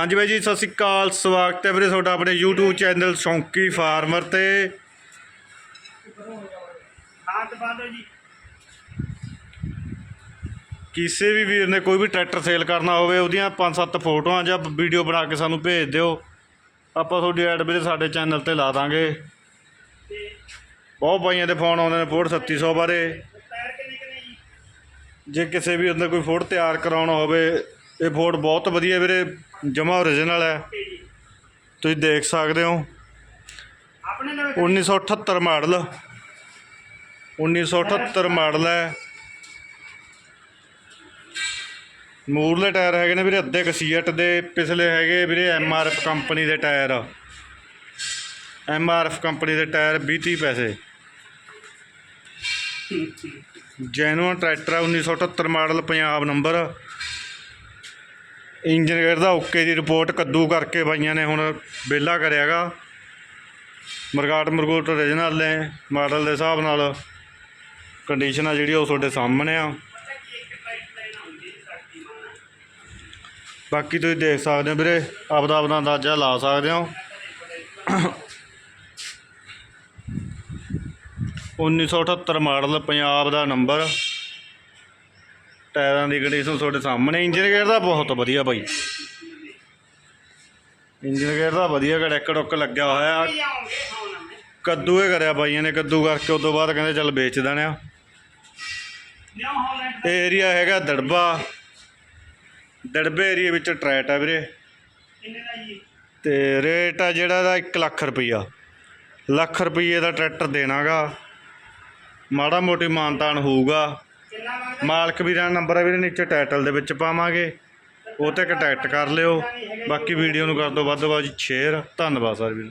ਹਾਂਜੀ ਬਾਈ ਜੀ ਸਤਿ ਸ਼੍ਰੀ ਅਕਾਲ ਸਵਾਗਤ ਹੈ ਵੀਰੇ ਤੁਹਾਡਾ ਆਪਣੇ YouTube ਚੈਨਲ ਸ਼ੌਂਕੀ ਫਾਰਮਰ ਤੇ। ਕਿਸੇ ਵੀ ਵੀਰ ਨੇ ਕੋਈ ਵੀ ਟਰੈਕਟਰ ਸੇਲ ਕਰਨਾ ਹੋਵੇ ਉਹਦੀਆਂ 5-7 ਫੋਟੋਆਂ ਜਾਂ ਵੀਡੀਓ ਬਣਾ ਕੇ ਸਾਨੂੰ ਭੇਜ ਦਿਓ। ਆਪਾਂ ਤੁਹਾਡੀ ਐਡ ਵੀਰੇ ਸਾਡੇ ਚੈਨਲ ਤੇ ਲਾ ਦਾਂਗੇ। ਬਹੁਤ ਬਾਈਆਂ ਦੇ ਫੋਨ ਆਉਂਦੇ ਨੇ ਫੋੜ 3700 ਬਾਰੇ। ਜੀ? ਕਿਸੇ ਵੀ ਅੰਦਰ ਕੋਈ ਫੋੜ ਤਿਆਰ ਕਰਾਉਣਾ ਹੋਵੇ ਇਹ ਫੋੜ ਬਹੁਤ ਵਧੀਆ ਵੀਰੇ ਜਮਾ ਓਰੀਜਨਲ ਹੈ। ਤੁਸੀਂ ਦੇਖ ਸਕਦੇ ਹੋ। ਆਪਣੇ ਨਾਲ 1978 ਮਾਡਲ। 1978 ਮਾਡਲ ਹੈ। ਮੂਰਲੇ ਟਾਇਰ ਹੈਗੇ ਨੇ ਵੀਰੇ ਅੱਧੇ ਕਸੀਟ ਦੇ ਪਿਛਲੇ ਹੈਗੇ ਵੀਰੇ ਐਮਆਰਐਫ ਕੰਪਨੀ ਦੇ ਟਾਇਰ। ਐਮਆਰਐਫ ਕੰਪਨੀ ਦੇ ਟਾਇਰ 20 30 ਪੈਸੇ। ਜੈਨੂਅਨ ਟਰੈਕਟਰ ਹੈ 1978 model Punjab number. Engine gear ਦਾ ਓਕੇ ਦੀ ਰਿਪੋਰਟ ਕੱਦੂ ਕਰਕੇ ਬਾਈਆਂ ਨੇ ਹੁਣ ਵਿਹਲਾ ਕਰਿਆਗਾ। ਮਰਗਾਟ ਮਰਗੋਟ ਓਰੀਜਨਲ ਨੇ ਮਾਡਲ ਦੇ ਹਿਸਾਬ ਨਾਲ। ਕੰਡੀਸ਼ਨ ਆ ਜਿਹੜੀ ਉਹ ਤੁਹਾਡੇ ਸਾਹਮਣੇ ਆ। ਬਾਕੀ ਤੁਸੀਂ ਦੇਖ ਸਕਦੇ ਹੋ ਵੀਰੇ, ਆਪਦਾ ਆਪਦਾ ਅੰਦਾਜ਼ਾ ਲਾ ਸਕਦੇ ਹੋ। 1978 ਮਾਡਲ ਪੰਜਾਬ ਦਾ ਨੰਬਰ ਟਾਇਰਾਂ ਦੀ ਕੰਡੀਸ਼ਨ ਤੁਹਾਡੇ ਸਾਹਮਣੇ ਇੰਜਨ ਗੇਅਰ ਦਾ ਬਹੁਤ ਵਧੀਆ ਬਾਈ। ਇੰਜਨ ਗੇਅਰ ਦਾ ਵਧੀਆ ਗੜਕ ਡੁੱਕ ਲੱਗਿਆ ਹੋਇਆ। ਕੀ ਕੱਦੂ ਇਹ ਕਰਿਆ ਬਾਈਆਂ ਨੇ ਕੱਦੂ ਕਰਕੇ ਉਸ ਤੋਂ ਬਾਅਦ ਕਹਿੰਦੇ ਚੱਲ ਵੇਚ ਦੇਣੇ ਆ। ਇਹ ਏਰੀਆ ਹੈਗਾ ਦੜਬਾ। ਦੜਬੇ ਏਰੀਆ ਵਿੱਚ ਟਰੈਟ ਆ ਵੀਰੇ। ਤੇ ਰੇਟ ਆ ਜਿਹੜਾ ਦਾ 1 ਲੱਖ ਰੁਪਈਆ। ਲੱਖ ਰੁਪਈਏ ਦਾ ਟਰੈਕਟਰ ਦੇਣਾਗਾ। ਮਾੜਾ ਮੋਟੀ ਮਾਨਤਾਨ ਹੋਊਗਾ। ਮਾਲਕ ਵੀਰਾਂ ਦਾ ਨੰਬਰ ਆ ਵੀਰੇ, ਨੀਚੇ ਟਾਈਟਲ ਦੇ ਵਿੱਚ ਪਾਵਾਂਗੇ। ਉਹ ਤੇ ਕੰਟੈਕਟ ਕਰ ਲਿਓ। ਬਾਕੀ ਵੀਡੀਓ ਨੂੰ ਕਰ ਦਿਓ ਵੱਧ ਤੋਂ ਵੱਧ ਸ਼ੇਅਰ ਧੰਨਵਾਦ ਸਰ ਵੀਰ।